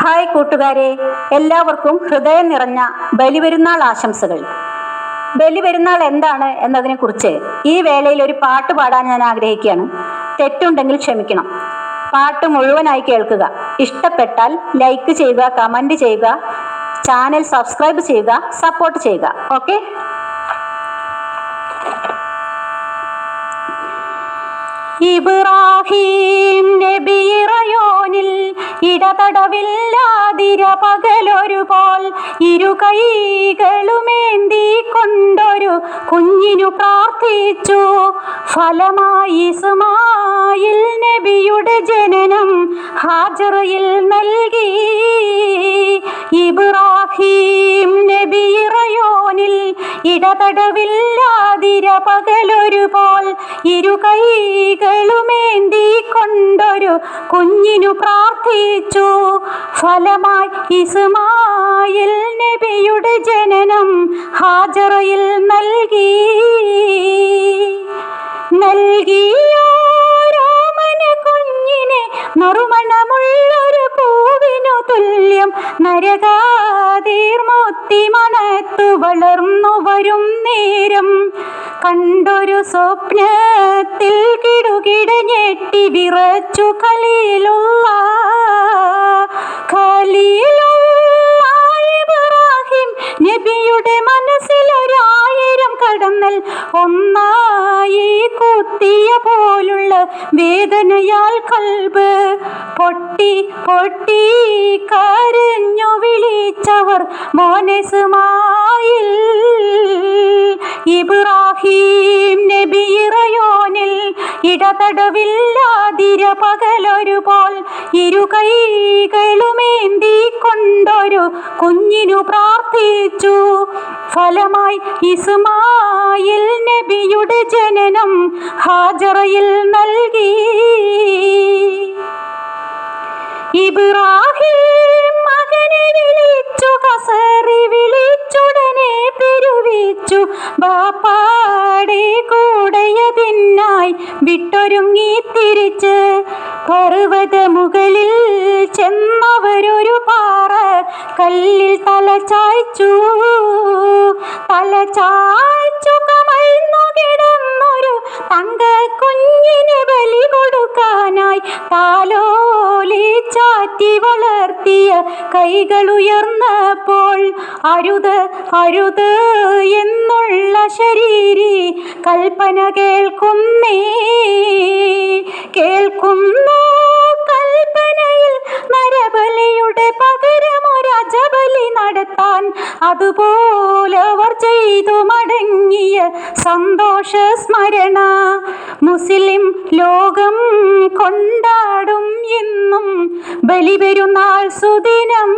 Hi കൂട്ടുകാരെ എല്ലാവർക്കും ഹൃദയം നിറഞ്ഞ ബലിപെരുന്നാൾ ആശംസകൾ. ബലിപെരുന്നാൾ എന്താണ് എന്നതിനെ കുറിച്ച് ഈ വേളയിൽ ഒരു പാട്ട് പാടാൻ ഞാൻ ആഗ്രഹിക്കുകയാണ്. തെറ്റുണ്ടെങ്കിൽ ക്ഷമിക്കണം. പാട്ട് മുഴുവനായി കേൾക്കുക. ഇഷ്ടപ്പെട്ടാൽ ലൈക്ക് ചെയ്യുക കമന്റ് ചെയ്യുക ചാനൽ സബ്സ്ക്രൈബ് ചെയ്യുക സപ്പോർട്ട് ചെയ്യുക. ഓക്കെ? ഇബ്രാഹിം നബിറയോനിൽ ഇടതടവില്ലാതിര പകലൊരു പോൽ ഇരു കൈകളുമേന്തി കൊണ്ടൊരു കുഞ്ഞിനു പ്രാർത്ഥിച്ചു. ഫലമായി ഇസ്മായിൽ നബിയുടെ ജനനം ഹാജറയിൽ നൽകി. ഇബ്രാഹിം നബിറയോനിൽ ഇടതടവില്ലാതിര പകലൊരു പോൽ ഇരു കൈകളുമേന്തി കൊണ്ടൊരു കുഞ്ഞിനു പ്രാർത്ഥിച്ചു. ഫലമായി ഇസ്മായിൽ നബിയുടെ ജനനം ഹാജറയിൽ നൽകി. നൽകിയോരോമന കുഞ്ഞിനെ നറുമണമുള്ളൊരു പൂവിനു തുല്യം നരകാതീർമൂത്തി മണത്തു വളർന്നു വരും നേരം. കണ്ടൊരു സ്വപ്നത്തിൽ കിടുകിട ഞെട്ടി വിറച്ചു കളിയിലുള്ള കലയിലുള്ള ഇബ്രാഹിം നബിയുടെ മനസ്സിലൊരായിരം കടന്നൽ ഒന്നായി കുത്തിയ പോലുള്ള വേദനയാൽ കൽബ് പൊട്ടി പൊട്ടി കരഞ്ഞു വിളിച്ചവർ മോനസുമായിൽ. ഇബ്രാഹിം നബി ഇറയോനിൽ ഇടതടവില്ലാതിര പകലൊരു പോൽ ഇരു കൈകളുമേന്തി കൊണ്ടൊരു കുഞ്ഞിനു പ്രാർത്ഥിച്ചു. ഫലമായി ഇസ്മായിൽ നബിയുടെ ജനനം ഹാജറയിൽ നൽകി. ബാപ്പാടെ കൂടയതിനായി വിട്ടൊരുങ്ങി തിരിച്ച് പർവത മുകളിൽ ചെന്നവരൊരു പാറ കല്ലിൽ തല ചായ്ച്ചു. തല ചായ്ച്ചു താലോലി ചാറ്റി വളർത്തിയ കൈകളുയർന്നപ്പോൾ അരുത് അരുത് എന്നുള്ള ശരീരി കൽപ്പന കേൾക്കുന്നു. നടത്താൻ അതുപോലെ അവർ ചെയ്തു മടങ്ങിയ സന്തോഷ സ്മരണ. മുസ്ലിം ലോകം കൊണ്ടാടും ഇന്നും ബലിപെരുന്നാൾ സുദിനം.